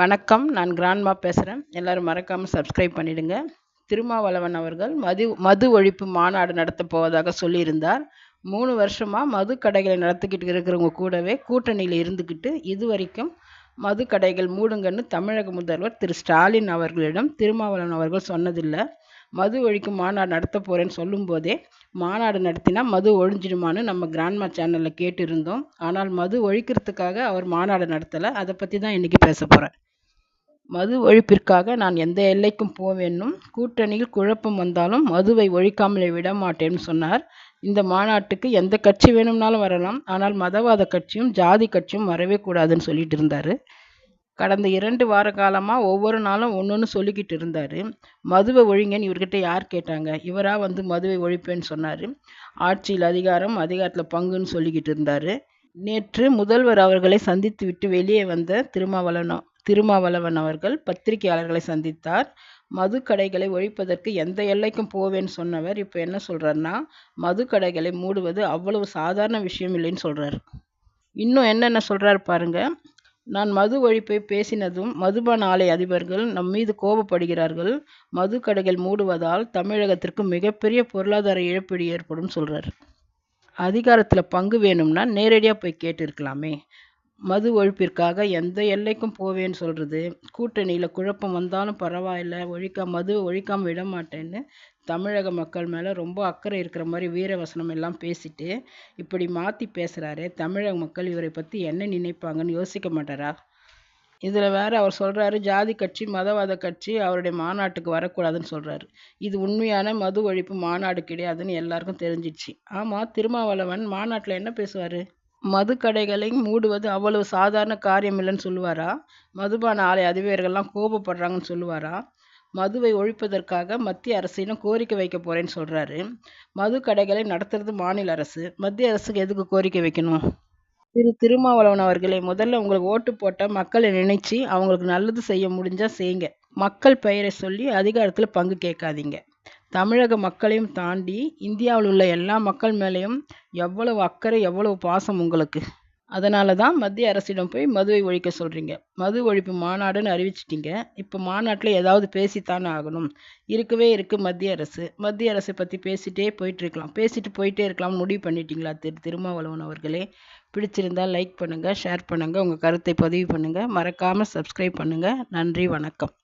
வணக்கம். நான் கிராண்ட்மா பேசுகிறேன் எல்லோரும் மறக்காமல் சப்ஸ்கிரைப் பண்ணிடுங்க. திருமாவளவன் அவர்கள் மது மது ஒழிப்பு மாநாடு நடத்த போவதாக சொல்லியிருந்தார். மூணு வருஷமாக மது கடைகளை நடத்திக்கிட்டு இருக்கிறவங்க கூடவே கூட்டணியில் இருந்துக்கிட்டு இது வரைக்கும் மது கடைகள் மூடுங்கன்னு தமிழக முதல்வர் திரு. ஸ்டாலின் அவர்களிடம் திருமாவளவன் அவர்கள் சொன்னதில்லை. மது ஒழிக்கும் மாநாடு நடத்த போகிறேன்னு சொல்லும்போதே மாநாடு நடத்தினா மது ஒழிஞ்சிடுமான்னு நம்ம கிராண்ட்மா சேனலில் கேட்டிருந்தோம். ஆனால் மது ஒழிக்கிறதுக்காக அவர் மாநாடு நடத்தலை. அதை பற்றி தான் இன்றைக்கி பேச போகிறேன் மது ஒழிப்பிற்காக நான் எந்த எல்லைக்கும் போவேன்னும் கூட்டணியில் குழப்பம் வந்தாலும் மதுவை ஒழிக்காமலே விடமாட்டேன்னு சொன்னார். இந்த மாநாட்டுக்கு எந்த கட்சி வேணும்னாலும் வரலாம். ஆனால் மதவாத கட்சியும் ஜாதி கட்சியும் வரவே கூடாதுன்னு சொல்லிட்டு இருந்தார். கடந்த இரண்டு வார காலமாக ஒவ்வொரு நாளும் ஒன்று ஒன்று சொல்லிக்கிட்டு இருந்தார். மதுவை ஒழிங்கன்னு இவர்கிட்ட யார் கேட்டாங்க? இவராக வந்து மதுவை ஒழிப்பேன்னு சொன்னார். ஆட்சியில் அதிகாரம் அதிகாரத்தில் பங்குன்னு சொல்லிக்கிட்டு இருந்தார். நேற்று முதல்வர் அவர்களை சந்தித்து விட்டு வெளியே வந்த திருமாவளவன் திருமாவளவன் அவர்கள் பத்திரிகையாளர்களை சந்தித்தார். மது கடைகளை ஒழிப்பதற்கு எந்த எல்லைக்கும் போவேன்னு சொன்னவர். இப்போ என்ன சொல்கிறாருன்னா மது கடைகளை மூடுவது அவ்வளவு சாதாரண விஷயம் இல்லைன்னு சொல்கிறார் இன்னும் என்னென்ன சொல்கிறாரு பாருங்கள் நான் மது ஒழிப்பை பேசினதும் மதுபான ஆலை அதிபர்கள் நம் மீது கோபப்படுகிறார்கள். மது கடைகள் மூடுவதால் தமிழகத்திற்கு மிகப்பெரிய பொருளாதார இழப்பீடு ஏற்படும் சொல்கிறார் அதிகாரத்தில் பங்கு வேணும்னா நேரடியாக போய் கேட்டிருக்கலாமே. மது ஒழிப்பிற்காக எந்த எல்லைக்கும் போவேன்னு சொல்கிறது கூட்டணியில் குழப்பம் வந்தாலும் பரவாயில்ல ஒழிக்க மது ஒழிக்காமல் விட மாட்டேன்னு தமிழக மக்கள் மேலே ரொம்ப அக்கறை இருக்கிற மாதிரி வீரவசனம் எல்லாம் பேசிட்டு இப்படி மாற்றி பேசுகிறாரு தமிழக மக்கள் இவரை பற்றி என்ன நினைப்பாங்கன்னு யோசிக்க மாட்டாரா? இதில் வேறு அவர் சொல்கிறாரு ஜாதி கட்சி மதவாத கட்சி அவருடைய மாநாட்டுக்கு வரக்கூடாதுன்னு சொல்கிறாரு இது உண்மையான மது ஒழிப்பு மாநாடு கிடையாதுன்னு எல்லாருக்கும் தெரிஞ்சிடுச்சு ஆமாம் திருமாவளவன் மாநாட்டில் என்ன பேசுவார்? மதுக்கடைகளை மூடுவது அவ்வளவு சாதாரண காரியம் இல்லைன்னு சொல்லுவாரா? மதுபான ஆலை அதிபர்கள்லாம் கோபப்படுறாங்கன்னு சொல்லுவாரா? மதுவை ஒழிப்பதற்காக மத்திய அரசிடம் கோரிக்கை வைக்க போறேன்னு சொல்றாரு. மது கடைகளை நடத்துறது மாநில அரசு. மத்திய அரசுக்கு எதுக்கு கோரிக்கை வைக்கணும்? திரு திருமாவளவன் அவர்களே முதல்ல உங்களுக்கு ஓட்டு போட்ட மக்களை நினைச்சு அவங்களுக்கு நல்லது செய்ய முடிஞ்சா செய்யுங்க. மக்கள் பெயரை சொல்லி அதிகாரத்தில் பங்கு கேட்காதீங்க. தமிழக மக்களையும் தாண்டி இந்தியாவில் உள்ள எல்லா மக்கள் மேலேயும் எவ்வளவு அக்கறை எவ்வளவு பாசம் உங்களுக்கு? அதனால தான் மத்திய அரசிடம் போய் மதுவை ஒழிக்க சொல்கிறீங்க மது ஒழிப்பு மாநாடுன்னு அறிவிச்சிட்டிங்க. இப்போ மாநாட்டில் ஏதாவது பேசித்தானே ஆகணும். இருக்கவே இருக்குது மத்திய அரசு. மத்திய அரசை பற்றி பேசிகிட்டே போயிட்டு இருக்கலாம் பேசிட்டு போயிட்டே இருக்கலாம் முடிவு பண்ணிட்டீங்களா? திரு திருமாவளவன் அவர்களே. பிடிச்சிருந்தால் லைக் பண்ணுங்கள் ஷேர் பண்ணுங்கள் உங்கள் கருத்தை பதிவு பண்ணுங்கள் மறக்காமல் சப்ஸ்கிரைப் பண்ணுங்கள் நன்றி வணக்கம்.